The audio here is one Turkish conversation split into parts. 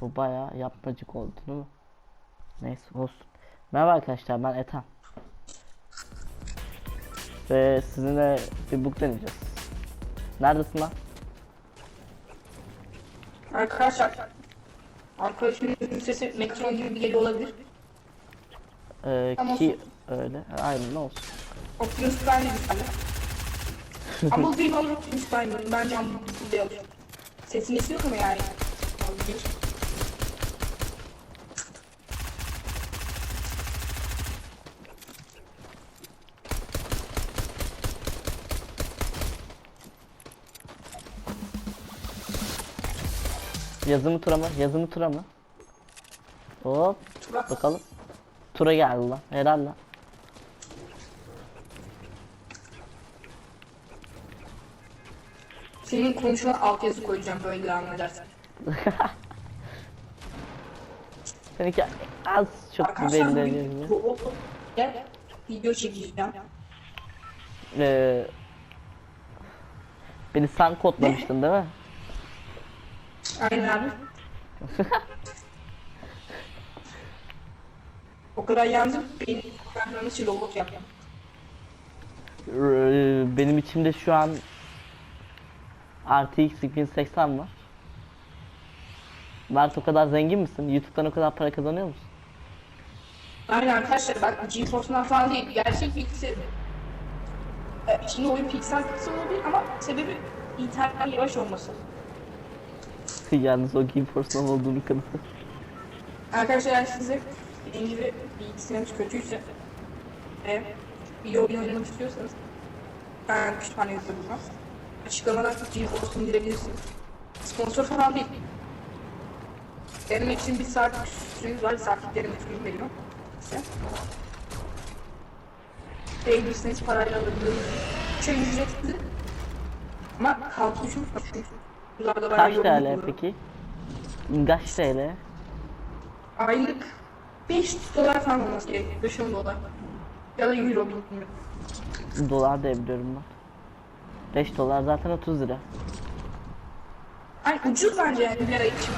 Bu bayağı yapmacık oldu değil mi? Neyse olsun. Merhaba arkadaşlar ben Ethan. Ve sizinle bir book deneyeceğiz. Neredesin lan? Arkadaşlar Arkadaşımın sesi metron gibi geliyor olabilir. Ee, Ama ki öyle. Aynen ne olsun. Optimus Prime güzel. Ama bir olur Optimus Prime bence bir olur. Sesini istiyor mu yani? Olabilir. Yazı mı tura mı? Yazı mı tura mı? Hop Tura. bakalım. Tura geldi lan. Helal lan. Senin konuşma altyazı koyacağım böyle devam edersen. Seninki az çok belli ediyor. gel video çekeceğim. Ee, beni sen kodlamıştın değil mi? Aynen abi. o kadar yandım benim ben nasıl robot yaptım. Ee, benim içimde şu an RTX 2080 var. Mert o kadar zengin misin? YouTube'dan o kadar para kazanıyor musun? Aynen arkadaşlar bak GeForce'dan falan değil gerçek bilgisayar. Ee, içinde oyun piksel piksel olabilir ama sebebi internet yavaş olması. Yalnız o GeForce'dan olduğunu kanıtı. Arkadaşlar eğer size dediğim gibi bilgisayarınız kötüyse ve video oyun oynamak istiyorsanız ben kütüphane yazıyorum. Açıklamadan GeForce'unu indirebilirsiniz. Sponsor falan değil. Benim için bir saat suyunuz var, saatliklerim suyunu veriyor. Size. Değilirsiniz parayla alabilirsiniz. Şey ücretli. Ama kalk düşmüş. Bunlarda bayağı Kaç TL peki? Kaç TL? Aylık 500 dolar falan olması gerekiyor. 5 dolar. Ya da euro bilmiyorum. Dolar diye biliyorum ben. 5 dolar zaten 30 lira. Ay ucuz bence yani bir lira için.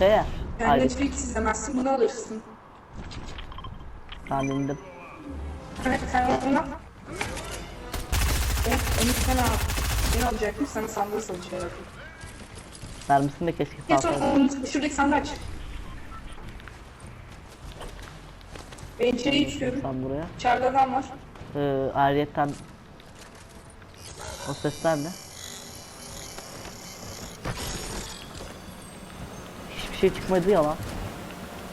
Değer. Yani Aylık. Netflix izlemezsin bunu alırsın. Ben indim. Evet sen ona. Evet onu sen al. Ben alacaktım sana sandığı salacaktım. Vermişsin de keşke son salsaydın. onu şuradaki sandığı aç. Ben içeriye içiyorum. Sen buraya. İçeride adam var. Ee, ayrıyetten o sesler ne? Hiçbir şey çıkmadı ya lan.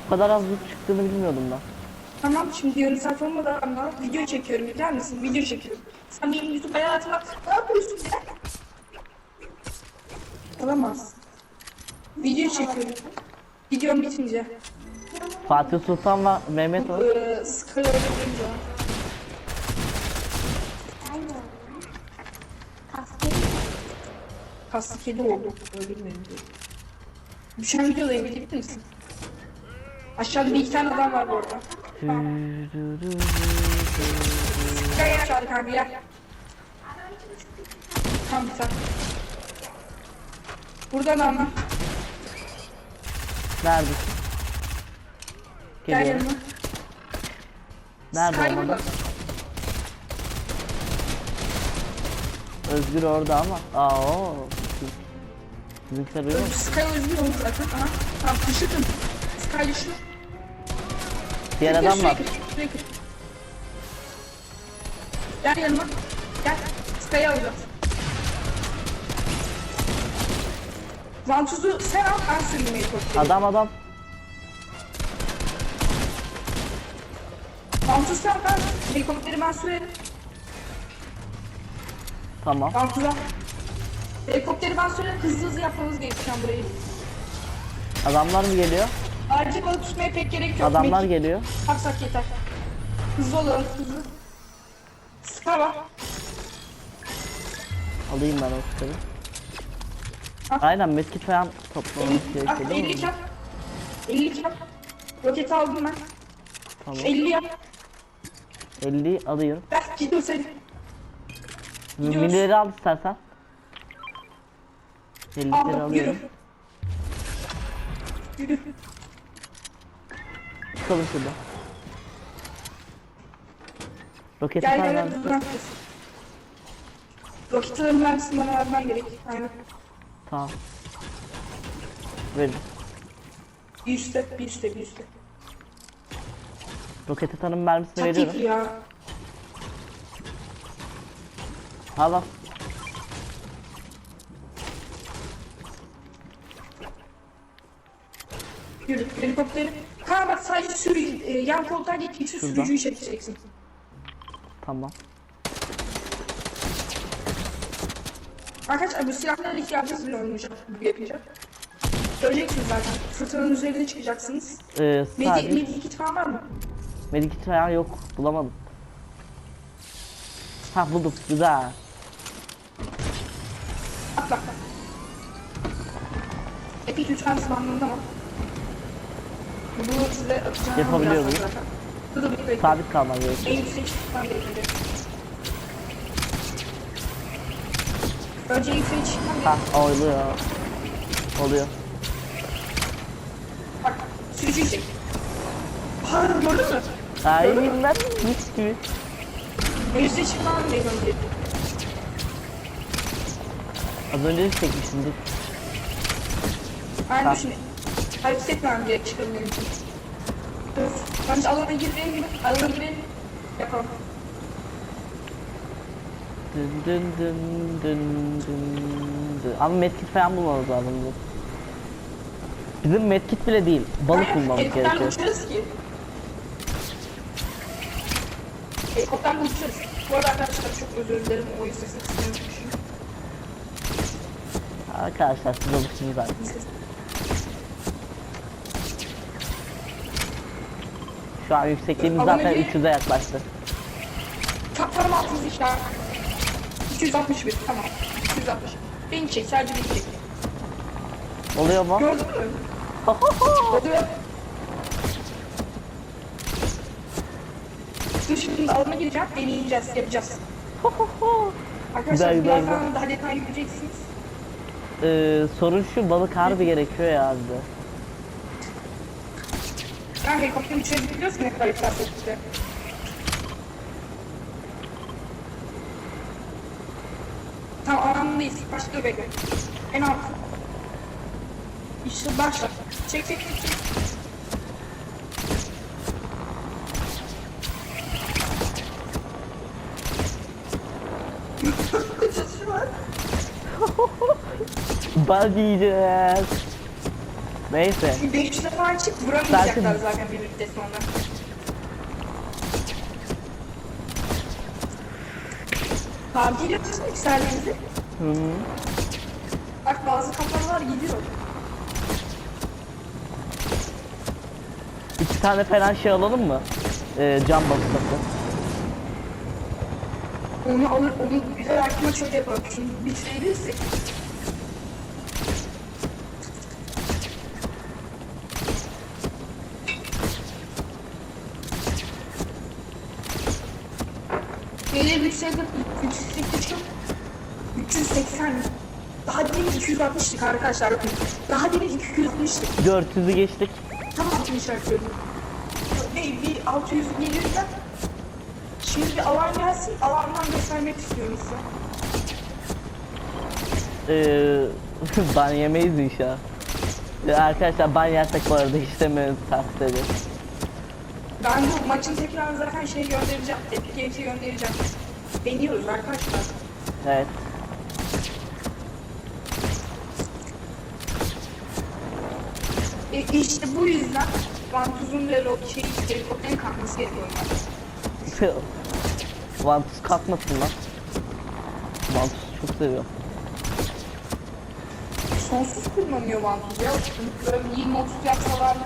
Bu kadar az loot çıktığını bilmiyordum ben. Tamam şimdi yarım saat olmadan ama video çekiyorum bilir misin? Video çekiyorum. Sen benim YouTube hayatıma ne yapıyorsun ya? Olamaz. Video çekiyorum. Videom bitince. Fatih Sultan ve Mehmet var. Ee, Sky'ı öldürünce. Kaslı kedi oldu. Diye. Düşen videodayım bilebilir misin? Aşağıda bir iki tane adam var bu arada. Gel aşağıda kanka gel. Tamam bir tane. Burada adam Neredesin? Gel Geliyorum. yanıma. Nerede Sky burada. Özgür orada ama. Aa o. Bizimkiler uyuyor mu? Sky özgür oldu zaten. Aha. Tamam düşürdüm. Sky düştü. Diğer adam var. Gel yanıma. Gel. Sky'ı alacağız. Vantuzu sen al, ben süreyim helikopteri. Adam adam. Vantuz sen ben, helikopteri ben sürerim. Tamam. Vantuza. Helikopteri ben sürerim, hızlı hızlı yapmamız gerekiyor burayı. Adamlar mı geliyor? Ayrıca balık tutmaya pek gerek yok. Adamlar Mekik geliyor. Yapsak yeter. Hızlı olalım, hızlı. Sky var. Alayım ben o kitabı. Aynen medkit falan toplamamız Ah, gerekiyor değil 50 mi? yap. 50 yap. Roketi aldım ben. Tamam. 50 yap. 50 alıyorum. Ver, gidiyor seni. Gidiyoruz. Minileri al istersen. 50'leri Aldım, yürü. alıyorum. Yürü. Çıkalım şuradan. Roketi Gel falan gel ver. gel. Mermisini bana vermen gerek. Aynen. Tamam. Verin. Bir üstte, bir üstte, bir üstte. Roketi tanım mermisini veriyorum. ya. Al al. Yürü. Helikopteri. Ha bak sadece sürü, e, yan koltuğa Şuradan. sürücüyü çekeceksin. Tamam. Arkadaşlar bu silahlara ihtiyacınız bile olmayacak. Bu yapacak. Göreceksiniz zaten. Fırtınanın üzerine çıkacaksınız. Ee, Medi, sadece medi kit falan var mı? medikit falan yok. Bulamadım. Ha buldum. Güzel. Atla. Epic lütfen bandında mı? Bunu size atacağım. Yapabiliyor muyum? zaten. Dur dur bekle. Sabit kalman gerekiyor. En yüksek çıkmam gerekiyor. Önce çıkmam gerekiyor. Ha oluyor. Oluyor. Bak sürücüyü çek. Hayır gördün mü? Ay ben mis gibi. Yükseğe çıkmam gerekiyor. önce. Az önce de çekmiştim. dur. Aynen Ha. şimdi. Hareket etmem gerek çıkabilmem için. Dur. Önce alana girmeye gibi. Alana girelim. Yapalım. Dın dın dın dın dın dın. Ama medkit falan bulmamız lazım bu. Bizim medkit bile değil. Balık bulmamız Helikopterle gerekiyor. uçarız ki. Helikopterle uçarız. Bu arada arkadaşlar çok özür dilerim. O yüzden sesini düşün. Arkadaşlar siz alıştınız artık. Şu an yüksekliğimiz zaten gir. 300'e yaklaştı. Tam altımız işte. 261 tamam. 260. Beni çek sadece beni çek. Oluyor mu? Gördün mü? Hadi be. Dur şimdi alana gireceğim. Deneyeceğiz, yapacağız. Arkadaşlar Güzel, güzel, birazdan daha detaylı göreceksiniz. Ee, sorun şu balık harbi gerekiyor ya bize. Ben helikopterin içine biliyoruz ki ne kadar iflas etti. Tamam alandayız. Başlıyor bekle. En alt. İşte başla. Çek çek çek çek. Bal yiyeceğiz. Neyse. Bir 500 defa çık vuramayacaklar zaten bir müddet sonra. Tamam geliyorsunuz yükseldiğinizi. Hı. Bak bazı kafalar gidiyor. İki tane falan şey alalım mı? Ee, cam balıkları. Onu alır, onu güzel aklıma çok yapalım. Şunu bitirebilirsek. Gelir yükseldim. Yükseklik 380. Daha demin 260'tık arkadaşlar. Daha demin 260'tık. 400'ü geçtik. Tam altını işaretliyorum. Ne bir 600 gelirse Şimdi bir alan gelsin, alandan göstermek istiyorum size. Ee, ban yemeyiz inşallah. Ee, arkadaşlar ban yersek bu arada işlemenizi tavsiye ederim. Ben bu maçın tekrar zaten şey göndereceğim, Games'e göndereceğim. Deniyoruz arkadaşlar. Evet. E, işte bu yüzden Vantuz'un ve Rock şey, helikopterin kalkması gerekiyor. Vantus kalkmasın lan. Vantus çok seviyorum. Sonsuz kullanıyor Vantuz ya. Böyle 20-30 yapsalar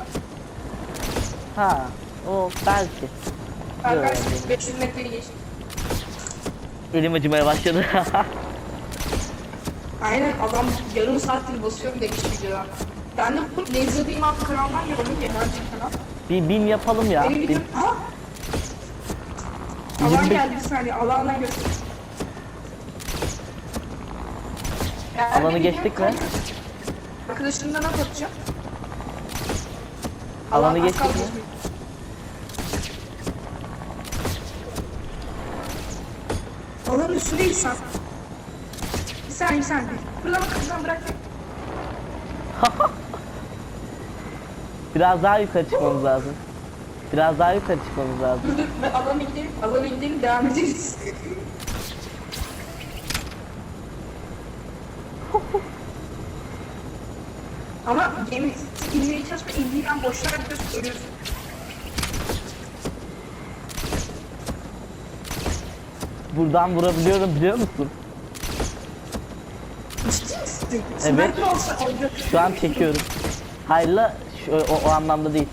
Ha, o belki. arkadaşlar 500 metreyi geçtik. Elim acımaya başladı. Aynen adam yarım saattir basıyorum demiş videoda. Ben de bu Nevzat İmam kanalından gördüm ya ben kanal. bir bin yapalım ya. Benim Bin. videom... Ha! Alan 25 geldi bir saniye, alandan göster. Eğer Alanı benim geçtik mi? Arkadaşımdan at atacağım. Alanı geçtik kaldı. mi? Alanın üstündeyiz sen. Bir saniye bir saniye. Fırlama kızdan bırak. Biraz daha yukarı çıkmamız lazım. Biraz daha yukarı çıkmamız lazım. Dur dur alana gidelim. Alana gidelim devam ederiz. Ama gemi inmeye çalışma indiği an boşluğa gidiyorsun ölüyorsun. Buradan vurabiliyorum biliyor musun? Ciddi misin? Evet. Sniper olsa olacak. Şu an çekiyorum. Hayırla şu, o, o anlamda değil.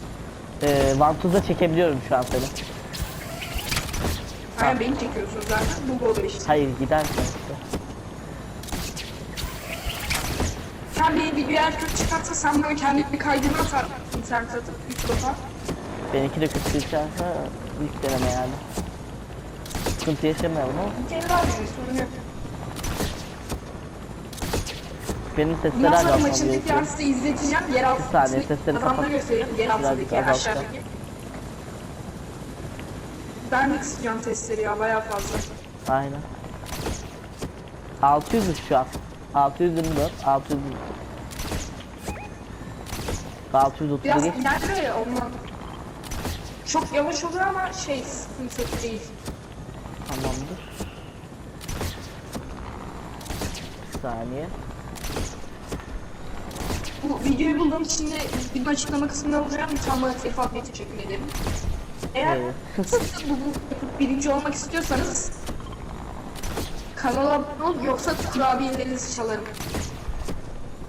Ee, vantuzda çekebiliyorum şu an seni. Aynen beni çekiyorsun zaten. Bu oluyor işte. Hayır gidersen işte. Sen bir video eğer kötü çıkarsa sen bana kendi bir kaydını atar. İnternet atıp 3 defa. Benimki de kötü çıkarsa ilk deneme yani. Sıkıntı yaşamayalım ama Bir kere daha denir sorun yok. Benim sesleri gerekiyor. an size izleteceğim. Yer altı. Bir saniye, sesleri kapat. göstereyim. Yer altındaki, azaltacağım. aşağıdaki. Ben de kısacağım testleri ya bayağı fazla. Aynen. 600 şu an. 624, 600. 630 Biraz geç. ilerliyor ya ondan. Çok yavaş oluyor ama şey sıkıntı değil. Tamamdır. Bir saniye. Bu videoyu bulduğum için de bir açıklama kısmında olacağım. Lütfen bana telif atmaya teşekkür ederim. Eğer siz bu, bu birinci olmak istiyorsanız kanala abone ol yoksa kurabiyelerinizi çalarım.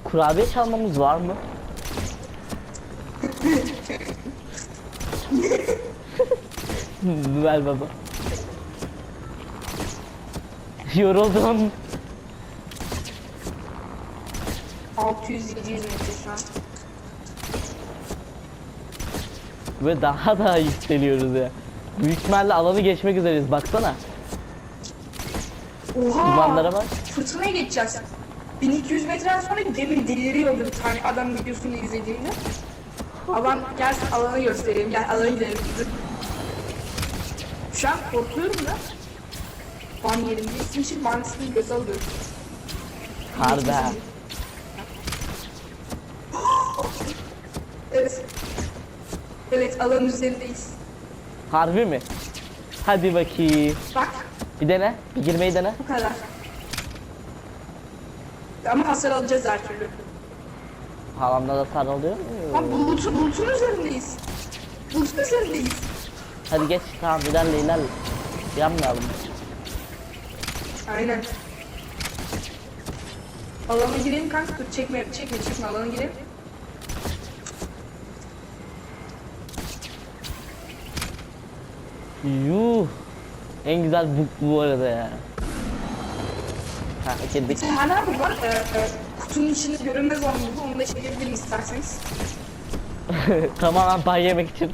Kurabiye çalmamız var mı? Ver baba. Yoruldum. 600-700 metre şu an. Ve daha daha yükseliyoruz ya. Büyük ihtimalle alanı geçmek üzereyiz baksana. Oha! Dumanlara bak. Fırtınaya geçeceğiz. 1200 metreden sonra gemi deliriyordu bir tane adam videosunu izlediğimde. Alan gelsin alanı göstereyim. Gel alana gidelim. Şu an korkuyorum da. Van yerim. Bizim için banisini göz alıyorum. Harbi Evet. Evet alanın üzerindeyiz. Harbi mi? Hadi bakayım. Bak Bir dene. Bir girmeyi dene. bu kadar. Ama hasar alacağız her türlü. Halamda da sarı oluyor. Ama bulutun, bulutun üzerindeyiz. Bulutun üzerindeyiz. Hadi geç tamam ilerle ilerle. Yanmayalım. Aynen. Alana girelim kanka dur çekme çekme çekme alana girelim. Yuh. En güzel bu bu arada ya. Ha girdik. Hala bu var. Ee, e, kutunun içinde görünmez olan bu. Onu da çekebilirim isterseniz. Tamamen pay yemek için.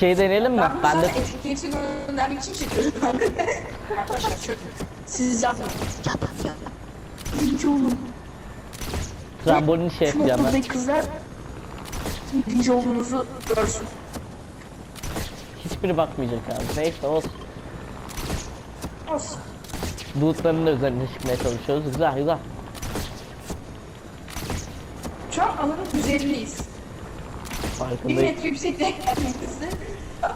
Şey deneyelim mi? Ben, Ben de etiketi göndermek için çekiyorum. Arkadaşlar şöyle. Siz yapmayın. Yapın yapın. Birinci olun. trambolin şey yapacağım ben. kızlar birinci olduğunuzu görsün. Hiçbiri bakmayacak abi. Neyse olsun. Olsun. Bulutların da üzerine çıkmaya çalışıyoruz. Güzel güzel. Şu an alanın üzerindeyiz. Bir Farkındayım. metre yüksekliğe gelmektesin.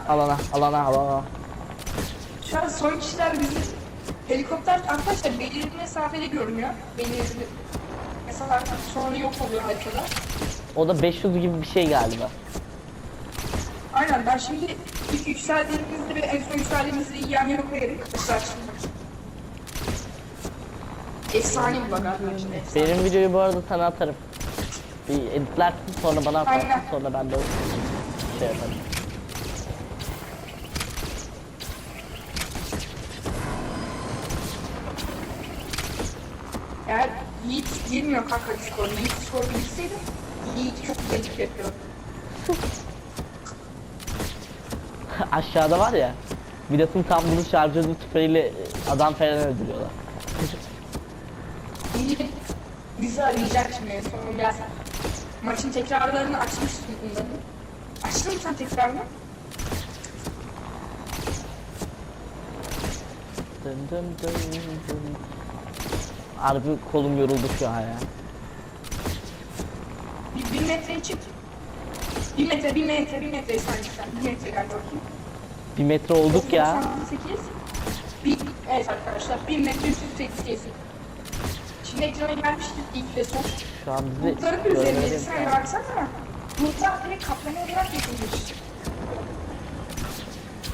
Alana alana alana. Şu an son kişiler bizim helikopter arkadaşlar belirli mesafede görünüyor. Belirli mesela sonra yok oluyor haritada. O da 500 gibi bir şey galiba. Aynen ben şimdi ilk yükseldiğimizde ve en son yükseldiğimizde yan yana koyarım. Efsane bir bak arkadaşlar. efsane. Benim videoyu bu arada sana atarım. Bir editlersin sonra bana atarsın Aynen. sonra ben de şey yaparım. Eğer Yiğit girmiyor kanka Discord'a. Yiğit Discord'a çok yapıyor. Aşağıda var ya. Midat'ın tam bunu şarjörlü tüfeğiyle adam falan öldürüyorlar. Bizi arayacak şimdi sonra gel. Maçın tekrarlarını açmışsın bunları. Açtın mı sen tekrarını? Dın dın dın dın. Harbi kolum yoruldu şu an ya. Bir metreye çık. Bir metre, bir metre, bir metre sen. Bir metre bakayım. Bir metre olduk ya. 98. Bir, evet arkadaşlar, bir metre 388. Şimdi ekrana gelmiştir ilk ve son. Şu an bizi Bulutların üzerinde sen baksana. Bulutlar direkt kaplama olarak yapılmış.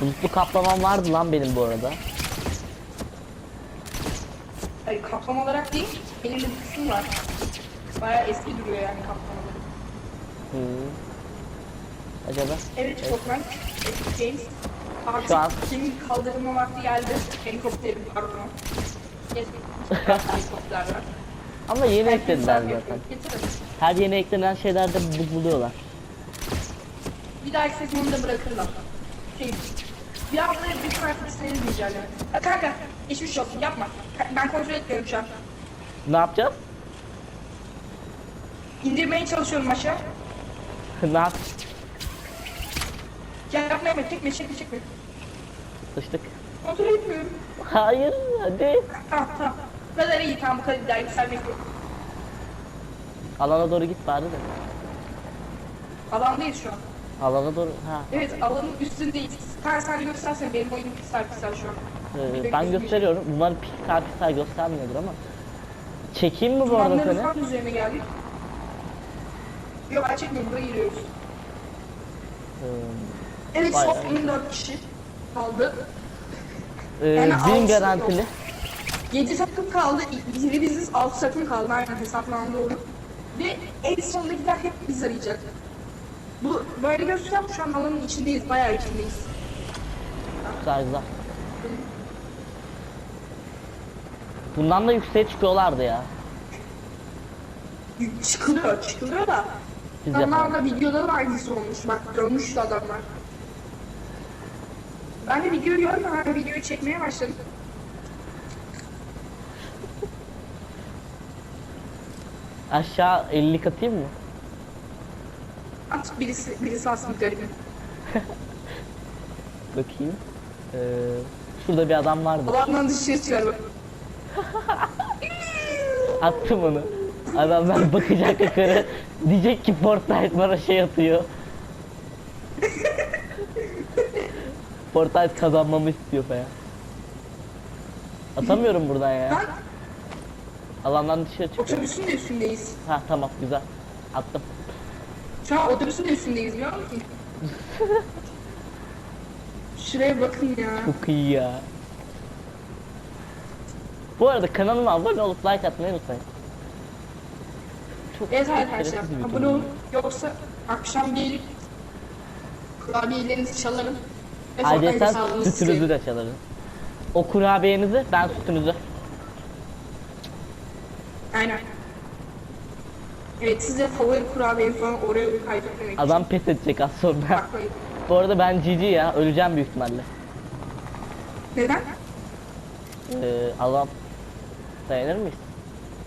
Bulutlu kaplamam vardı lan benim bu arada. Hayır kaplama olarak değil, belirli bir kısım var. Bayağı eski duruyor yani kaplamaları. Hı. Acaba? Evet Toprak, Epic Games. Artık Şu an- kimin kaldırma vakti geldi. Helikopterin pardon. Helikopter var. Ama yeni Herkes eklediler yapıyor. zaten. Getirin. Her yeni eklenen şeylerde bug buluyorlar. Bir dahaki sezonda bırakırlar. Şey, bir hafta bir farklı izleyeceğim. Ha, kanka, geçmiş olsun yapma. Ben kontrol etmiyorum şu an. Ne yapacağız? İndirmeye çalışıyorum aşağı. Ya yapma yapma, çekme çekme çekme. Sıçtık. Kontrol etmiyorum. Hayır hadi. Tamam tamam. Bu kadar iyi tamam bu kadar daha yükselmek yok. Alana doğru git bari de. Alandayız şu an. Alana doğru. Ha. Evet alanın üstündeyiz. Sen sen göstersen benim oyunum piksel piksel şu an. Ee, ben gösteriyorum. Umarım piksel piksel göstermiyordur ama. Çekeyim mi bu arada Dumanların seni? tam üzerine geldik. Yok ben çekmiyorum buraya giriyoruz. Ee, Evet son be. 14 kişi kaldı. e, Yani altı garantili. yok. 7 takım kaldı. Biri biziz 6 takım kaldı. Aynen hesaplandı doğru. Ve en sondakiler hep biz arayacak. Bu böyle göstereyim şu an alanın içindeyiz. Bayağı içindeyiz. Güzel güzel. Bundan da yükseğe çıkıyorlardı ya. Çıkılıyor, çıkılıyor da. Biz. Adamlarla videoda da aynısı olmuş. Bak görmüştü adamlar. Ben de videoyu gördüm. Ben videoyu çekmeye başladım. Aşağı 50 katayım mı? At birisi, birisi aslında garibim. Bakayım. Ee, şurada bir adam vardı. Alandan dışarı çıkar bak. Attım onu. Adamlar bakacak yukarı. Diyecek ki Fortnite bana şey atıyor. Fortnite kazanmamı istiyor falan. Atamıyorum buradan ya. Ben Alandan dışarı çıkıyor. otobüsün de üstündeyiz. Ha tamam güzel. Attım. Şu an otobüsün de üstündeyiz biliyor musun? Şuraya bakın ya. Çok iyi ya. Bu arada kanalıma abone olup like atmayı unutmayın. Çok Evet arkadaşlar şerefsiz bir abone video. olun. Yoksa akşam gelip kurabiyelerinizi çalarım. Ve Ayrıca Fortnite hesabınızı sütünüzü de çalarız. O kurabiyenizi ben sütünüzü. Aynen. Evet size favori kurabiye falan oraya kaydetmek. Adam pes edecek az sonra. Bakmayın. Bu arada ben GG ya öleceğim büyük ihtimalle. Neden? Ee, alan dayanır mıyız?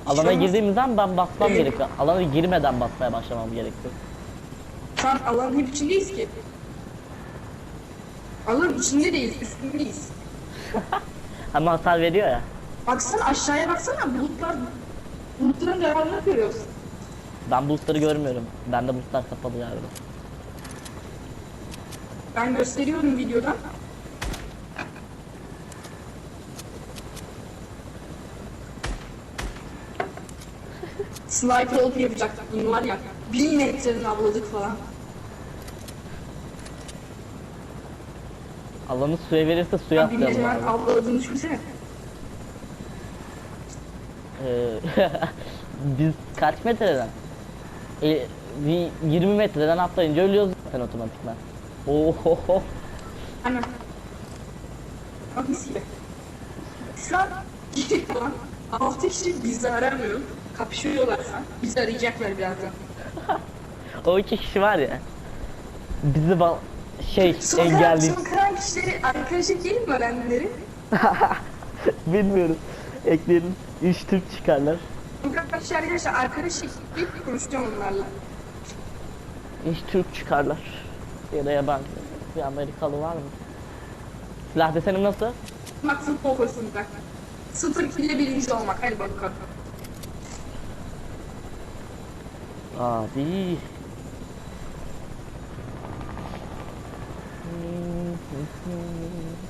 Alana olmaz. girdiğimizden ben basmam Ee, gerekiyor. Alana girmeden basmaya başlamam gerekiyor. Şu an alanın hep içindeyiz ki. Alanın içinde değiliz, üstündeyiz. Ama hasar veriyor ya. Baksana aşağıya baksana bulutlar bulutların devamını görüyoruz. Ben bulutları görmüyorum. Bende bulutlar kapalı galiba. Ben gösteriyorum videoda. Sniper olup yapacaktık bunu var ya. Bin metreden avladık falan. Alanı suya verirse suya Ya bin atlayalım metreden abi. avladığını düşünsene. Ee, biz kaç metreden? E, bir 20 metreden atlayınca ölüyoruz zaten otomatikman. Oho. Aynen. Bak mis gibi. Şu an falan altı kişi bizi aramıyor. Kapışıyorlar şu an. Bizi arayacaklar birazdan. O iki kişi var ya. Bizi ba- şey Son engelleyip Son kalan kişileri arkadaşlık değil mi öğrendileri? bilmiyorum. Ekleyelim. 3 Türk çıkarlar. Arkadaşlar arkadaşlar arkadaş ekleyip konuşacağım onlarla. İş Türk çıkarlar. Ya da yabancı. Bir Amerikalı var mı? Silah desenim nasıl? Bak futbol konusunda. Sıfır ikili birinci olmak. Hadi bakalım. Abi.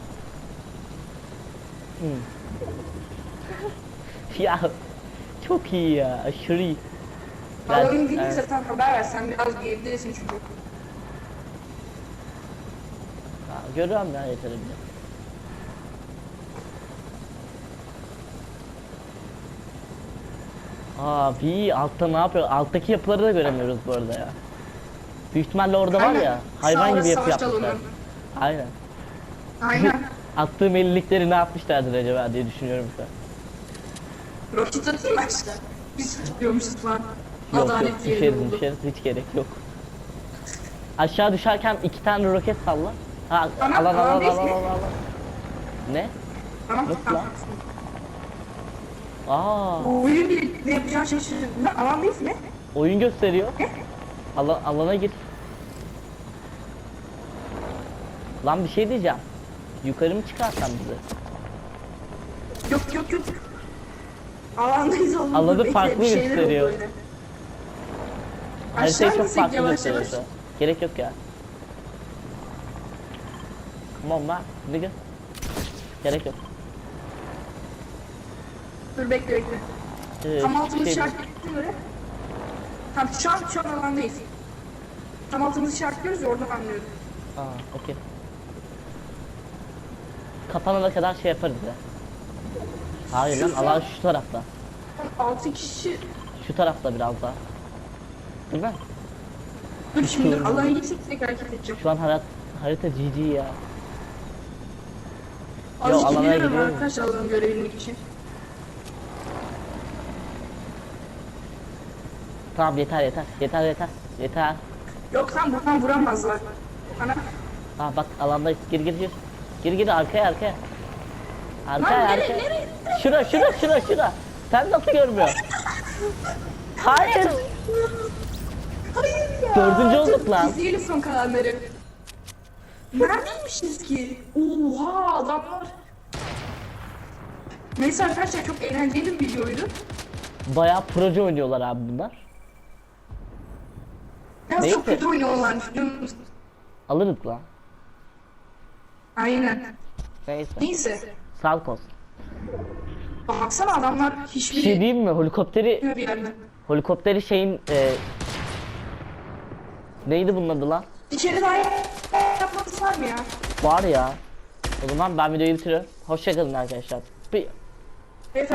Ya çok iyi ya aşırı iyi. Ben- evet. gelirse sen haber ver. Sen biraz geridesin çünkü. Ha, görüyorum ya yeterince. Abi altta ne yapıyor? Alttaki yapıları da göremiyoruz bu arada ya. Büyük ihtimalle orada var Aynen. ya hayvan gibi yapı yapmışlar. Aynen. Aynen. Attığım ellilikleri ne yapmışlardır acaba diye düşünüyorum şu an. Roket atayım işte. Biz tutuyormuşuz falan. Yok yok Adalet yeri düşeriz düşeriz hiç gerek yok. Aşağı düşerken iki tane roket salla. Ha, Tamam, alan alan alan alan alan. Ne? Tamam Yok tamam. Aa, Oyun bir ne yapacağını şaşırdım. Ne alan değil mi? oyun gösteriyor. Alan, alana gir. Lan bir şey diyeceğim. Yukarı mı çıkarsan bizi? Yok yok yok. Alandayız oğlum. Alanı farklı bir şeyler gösteriyor. oldu öyle. Haritayı Aşağı çok farklı yavaş gösteriyor. yavaş. an. Gerek yok ya. Come on man, nigga. Gerek yok. Dur bekle bekle. Ee, Tam hiçbir altımızı şey- göre. Tam şu an şu an alandayız. Tam altımızı işaretliyoruz ya oradan anlıyorum. Aa, okey. Kapanana kadar şey yaparız ya. Hayır lan alan şu tarafta. 6 kişi. Şu tarafta biraz daha. Değil mi? Dur şimdi Hiç alana gitsek tekrar hareket edeceğim. Şu an harit harita GG ya. Yo, Azıcık alana ilerliyorum gidiyorum. arkadaşlar alanı görebilmek için. Tamam yeter yeter. Yeter yeter. Yeter. Yok sen buradan vuramazlar. Ana. Aa bak alandayız. Gir gir gir. Gir gir arkaya arkaya. Lan Arkaya nereye arkaya. nereye? Şura şura şura şura. Sen nasıl görmüyorsun? Hayır. Hayır ya. Dördüncü olduk lan. İzleyelim son kalanları. Neredeymişiz ki? Oha adamlar. Neyse arkadaşlar çok eğlenceli bir videoydu. Bayağı proje oynuyorlar abi bunlar. Ya Neyse. çok kötü oynuyorlar biliyor musun? Alırız lan. Aynen. Neyse. Neyse. Sağlık olsun. Baksana adamlar Bir şey hiçbiri diyeyim mi? Helikopteri bir yerde. helikopteri şeyin e, neydi bunun adı lan? İçeri daha yapması var mı ya? Var ya. O zaman ben videoyu bitiriyorum. Hoşçakalın arkadaşlar. Bir